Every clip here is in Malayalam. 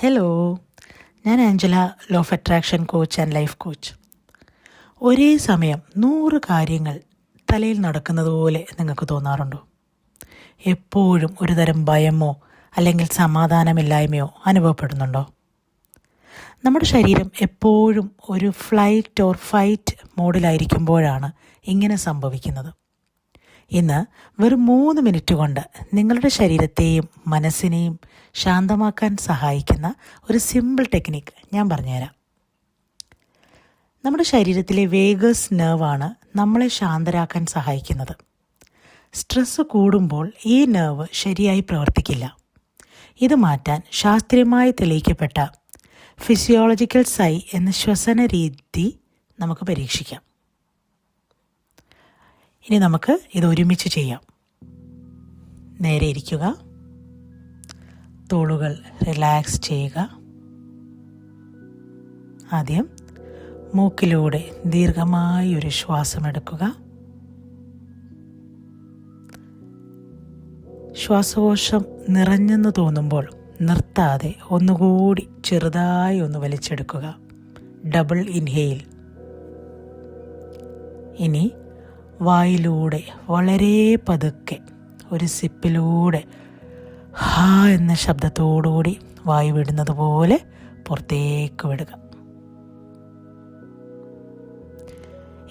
ഹലോ ഞാൻ Angela law of attraction coach and life coach ഒരേ സമയം നൂറ് കാര്യങ്ങൾ തലയിൽ നടക്കുന്നത് പോലെ നിങ്ങൾക്ക് തോന്നാറുണ്ടോ? എപ്പോഴും ഒരു തരം ഭയമോ അല്ലെങ്കിൽ സമാധാനമില്ലായ്മയോ അനുഭവപ്പെടുന്നുണ്ടോ? നമ്മുടെ ശരീരം എപ്പോഴും ഒരു ഫ്ലൈറ്റ് ഓർ ഫൈറ്റ് മോഡിലായിരിക്കുമ്പോഴാണ് ഇങ്ങനെ സംഭവിക്കുന്നത്. ഇന്ന് വെറും മൂന്ന് മിനിറ്റ് കൊണ്ട് നിങ്ങളുടെ ശരീരത്തെയും മനസ്സിനെയും ശാന്തമാക്കാൻ സഹായിക്കുന്ന ഒരു സിമ്പിൾ ടെക്നിക്ക് ഞാൻ പറഞ്ഞുതരാം. നമ്മുടെ ശരീരത്തിലെ വേഗസ് നെർവാണ് നമ്മളെ ശാന്തരാക്കാൻ സഹായിക്കുന്നത്. സ്ട്രെസ് കൂടുമ്പോൾ ഈ നെർവ് ശരിയായി പ്രവർത്തിക്കില്ല. ഇത് മാറ്റാൻ ശാസ്ത്രീയമായി തെളിയിക്കപ്പെട്ട ഫിസിയോളജിക്കൽ സൈ എന്ന ശ്വസന രീതി നമുക്ക് പരീക്ഷിക്കാം. ഇനി നമുക്ക് ഇത് ഒരുമിച്ച് ചെയ്യാം. നേരെ ഇരിക്കുക. തോളുകൾ റിലാക്സ് ചെയ്യുക. ആദ്യം മൂക്കിലൂടെ ദീർഘമായി ഒരു ശ്വാസം എടുക്കുക. ശ്വാസകോശം നിറഞ്ഞെന്ന് തോന്നുമ്പോൾ നിർത്താതെ ഒന്നുകൂടി ചെറുതായി ഒന്ന് വലിച്ചെടുക്കുക. ഡബിൾ ഇൻഹെയിൽ ഇനി വായിലൂടെ വളരെ പതുക്കെ ഒരു സിപ്പിലൂടെ ഹാ എന്ന ശബ്ദത്തോടുകൂടി വായു വിടുന്നത് പോലെ പുറത്തേക്ക് വിടുക.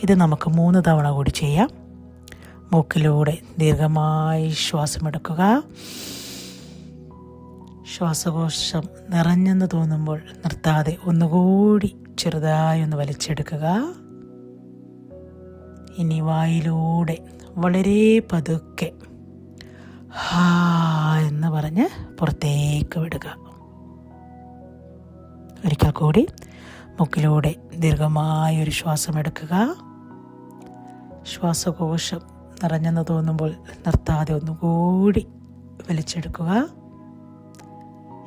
ഇത് നമുക്ക് മൂന്ന് തവണ കൂടി ചെയ്യാം. മൂക്കിലൂടെ ദീർഘമായി ശ്വാസമെടുക്കുക ശ്വാസകോശം നിറഞ്ഞെന്ന് തോന്നുമ്പോൾ നിർത്താതെ ഒന്നുകൂടി ചെറുതായി ഒന്ന് വലിച്ചെടുക്കുക. ഇനി വായിലൂടെ വളരെ പതുക്കെ ഹാ എന്ന് പറഞ്ഞ് പുറത്തേക്ക് വിടുക. ഒരിക്കൽ കൂടി മുക്കിലൂടെ ദീർഘമായൊരു ശ്വാസം എടുക്കുക ശ്വാസകോശം നിറഞ്ഞെന്ന് തോന്നുമ്പോൾ നിർത്താതെ ഒന്നുകൂടി വലിച്ചെടുക്കുക.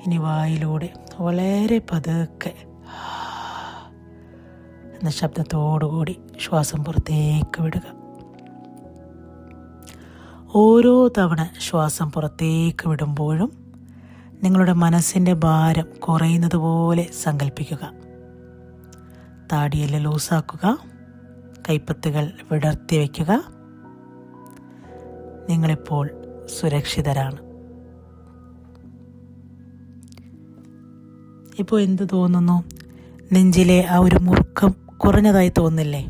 ഇനി വായിലൂടെ വളരെ പതുക്കെ എന്ന ശബ്ദത്തോടുകൂടി ശ്വാസം പുറത്തേക്ക് വിടുക. ഓരോ തവണ ശ്വാസം പുറത്തേക്ക് വിടുമ്പോഴും നിങ്ങളുടെ മനസ്സിന്റെ ഭാരം കുറയുന്നത് പോലെ സങ്കല്പിക്കുക താടിയെല്ലാം ലൂസാക്കുക. കൈപ്പത്തുകൾ വിടർത്തി വയ്ക്കുക. നിങ്ങളിപ്പോൾ സുരക്ഷിതരാണ്. ഇപ്പോൾ എന്ത് തോന്നുന്നു? നെഞ്ചിലെ ആ ഒരു മുറുക്കം കുറഞ്ഞതായി തോന്നില്ലേ?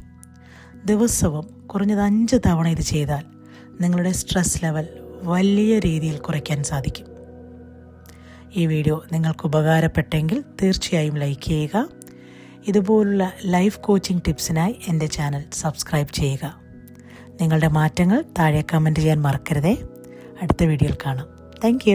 ദിവസവും കുറഞ്ഞത് അഞ്ച് തവണ ഇത് ചെയ്താൽ നിങ്ങളുടെ സ്ട്രെസ് ലെവൽ വലിയ രീതിയിൽ കുറയ്ക്കാൻ സാധിക്കും. ഈ വീഡിയോ നിങ്ങൾക്ക് ഉപകാരപ്പെട്ടെങ്കിൽ തീർച്ചയായും ലൈക്ക് ചെയ്യുക. ഇതുപോലുള്ള ലൈഫ് കോച്ചിങ് ടിപ്സിനായി എന്റെ ചാനൽ സബ്സ്ക്രൈബ് ചെയ്യുക. നിങ്ങളുടെ മാറ്റങ്ങൾ താഴെ കമന്റ് ചെയ്യാൻ മറക്കരുതേ. അടുത്ത വീഡിയോയിൽ കാണാം. താങ്ക്